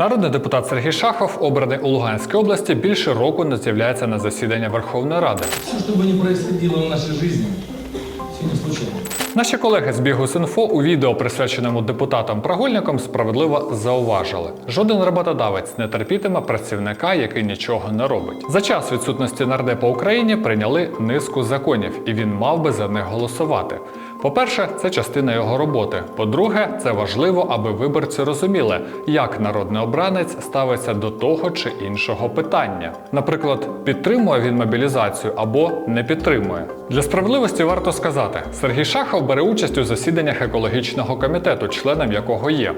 Народний депутат Сергій Шахов, обраний у Луганській області, більше року не з'являється на засідання Верховної Ради. Все, что бы ни происходило в все не случайно. Наші колеги з Бігус.Інфо у відео, присвяченому депутатам-прогульникам, справедливо зауважили: жоден роботодавець не терпітиме працівника, який нічого не робить. За час відсутності нардепа Україні прийняли низку законів, і він мав би за них голосувати. По-перше, це частина його роботи. По-друге, це важливо, аби виборці розуміли, як народний обранець ставиться до того чи іншого питання. Наприклад, підтримує він мобілізацію або не підтримує. Для справедливості варто сказати, Сергій Шахов бере участь у засіданнях екологічного комітету, членом якого є.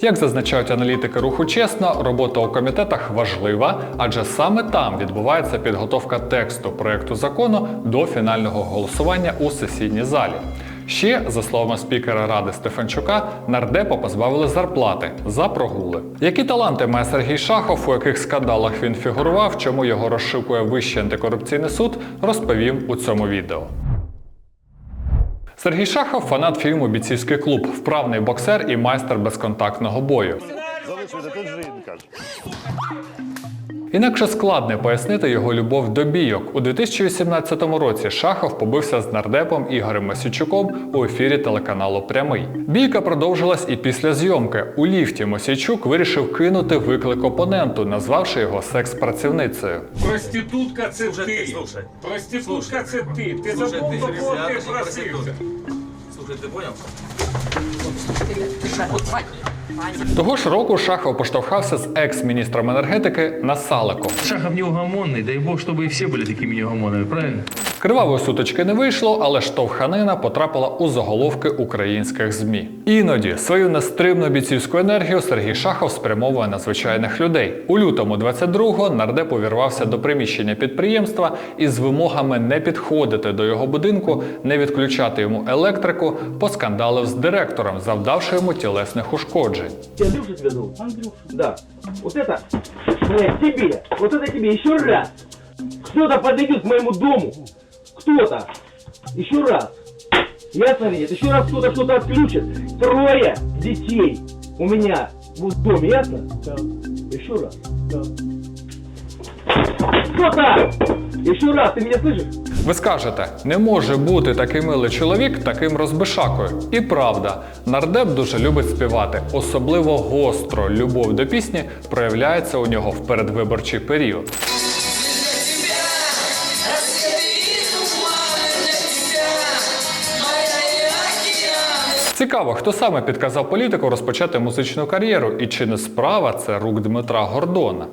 Як зазначають аналітики руху чесно, робота у комітетах важлива, адже саме там відбувається підготовка тексту проекту закону до фінального голосування у сесійній залі. Ще, за словами спікера ради Стефанчука, нардепа позбавили зарплати за прогули. Які таланти має Сергій Шахов, у яких скандалах він фігурував, чому його розшукує Вищий антикорупційний суд, розповім у цьому відео. Сергій Шахов фанат фільму Бійцівський клуб, вправний боксер і майстер безконтактного бою. Тут жінка. Інакше складно пояснити його любов до бійок. У 2018 році Шахов побився з нардепом Ігорем Мосійчуком у ефірі телеканалу Прямий. Бійка продовжилась і після зйомки. У ліфті Мосійчук вирішив кинути виклик опоненту, назвавши його секс-працівницею. Проститутка це Слушай, ти. ты, слушай. Проститутка це ти. Ти Слушай, забув, ты до кого нельзя, ти ты не просився. проститутка. Слушай, ты понял? Того ж року Шахов поштовхався з екс-міністром енергетики Насаликом. Шахов неугомонный, дай бог, чтобы и все были такими неугомонными, правильно? Кривавої сутички не вийшло, але штовханина потрапила у заголовки українських змі. Іноді свою нестримну бійцівську енергію Сергій Шахов спрямовує на звичайних людей. У лютому 22-го нардеп увірвався до приміщення підприємства із вимогами не підходити до його будинку, не відключати йому електрику, поскандалив з директором, завдавши йому тілесних ушкоджень. Ты Андрюша тебя зовут? Андрюша. Да. Вот это, блядь, тебе, вот это тебе еще раз. Кто-то подойдет к моему дому. Кто-то. Еще раз. Ясно нет? Еще раз кто-то что-то отключит. Трое детей у меня в доме, ясно? Да. Еще раз. Да. Кто-то! Еще раз, ты меня слышишь? Ви скажете, не може бути такий милий чоловік таким розбишакою. І правда, нардеп дуже любить співати. Особливо гостро любов до пісні проявляється у нього в передвиборчий період. Цікаво, хто саме підказав політику розпочати музичну кар'єру, і чи не справа це рук Дмитра Гордона.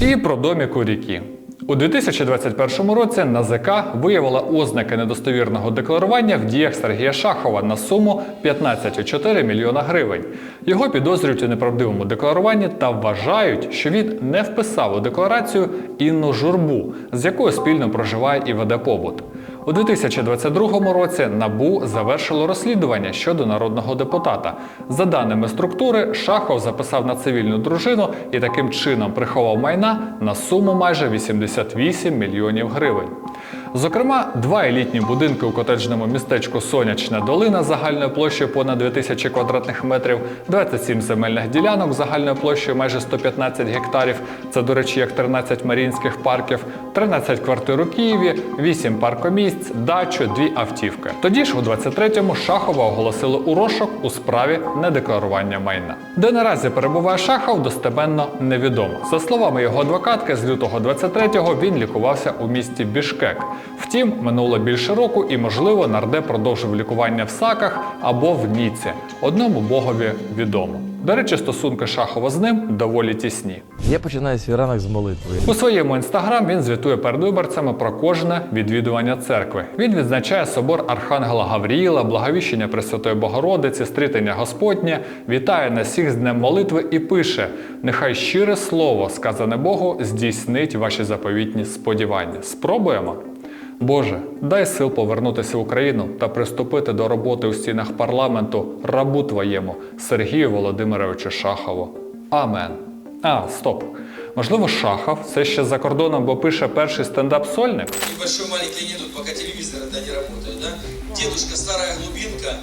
І про домік у ріки. У 2021 році НАЗК виявила ознаки недостовірного декларування в діях Сергія Шахова на суму 15,4 мільйона гривень. Його підозрюють у неправдивому декларуванні та вважають, що він не вписав у декларацію Інну Журбу, з якою спільно проживає і веде побут. У 2022 році НАБУ завершило розслідування щодо народного депутата. За даними структури, Шахов записав на цивільну дружину і таким чином приховав майна на суму майже 88 мільйонів гривень. Зокрема, два елітні будинки у котеджному містечку Сонячна долина загальною площею понад 2000 квадратних метрів, 27 земельних ділянок загальною площею майже 115 гектарів. Це, до речі, як 13 марінських парків, 13 квартир у Києві, 8 паркомісць, дачу, дві автівки. Тоді ж у 23-му Шахова оголосили у розшук у справі недекларування майна. Де наразі перебуває Шахов, достеменно невідомо. За словами його адвокатки, з лютого 23-го він лікувався у місті Бішкек. Втім, минуло більше року і, можливо, нардеп продовжив лікування в Саках або в Ніці. Одному богові відомо. До речі, стосунки Шахова з ним доволі тісні. Я починаю свій ранок з молитви. У своєму інстаграм він звітує перед виборцями про кожне відвідування церкви. Він відзначає собор Архангела Гавріїла, благовіщення Пресвятої Богородиці, стрітення Господнє, вітає на всіх з Днем молитви і пише: Нехай щире слово, сказане Богу, здійснить ваші заповітні сподівання. Спробуємо. Боже, дай сил повернутися в Україну та приступити до роботи у стінах парламенту рабу твоєму Сергію Володимировичу Шахову. Амен. А, стоп. Можливо, Шахов все ще за кордоном, бо пише перший стендап-сольник? Небольшой маленький анекдот, пока телевизоры да, не работают, да? Дедушка старая глубинка,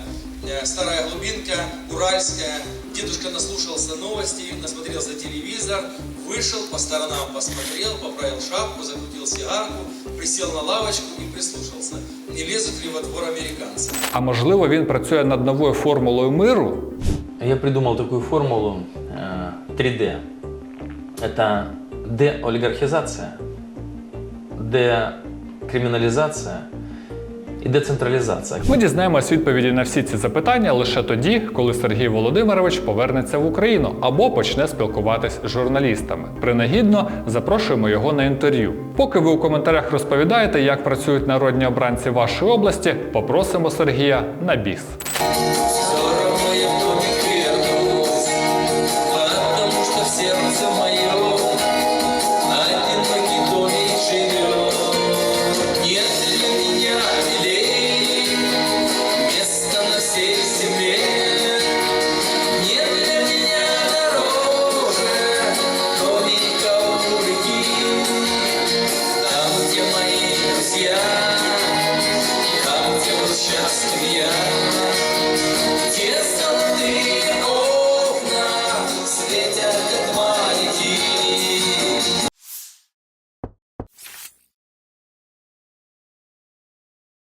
э, старая глубинка, уральская. Дедушка наслушался новостей, насмотрелся телевизор, вышел, по сторонам посмотрел, поправил шапку, закрутил сигарку, присел на лавочку и прислушался. Не лезут ли во двор американцы? А можливо, він працює над новою формулою миру? Я придумал такую формулу э, 3D. Это деолигархизация, декриминализация і децентралізація. Ми дізнаємось відповіді на всі ці запитання лише тоді, коли Сергій Володимирович повернеться в Україну або почне спілкуватись з журналістами. Принагідно запрошуємо його на інтерв'ю. Поки ви у коментарях розповідаєте, як працюють народні обранці вашої області, попросимо Сергія на біс. сердце мое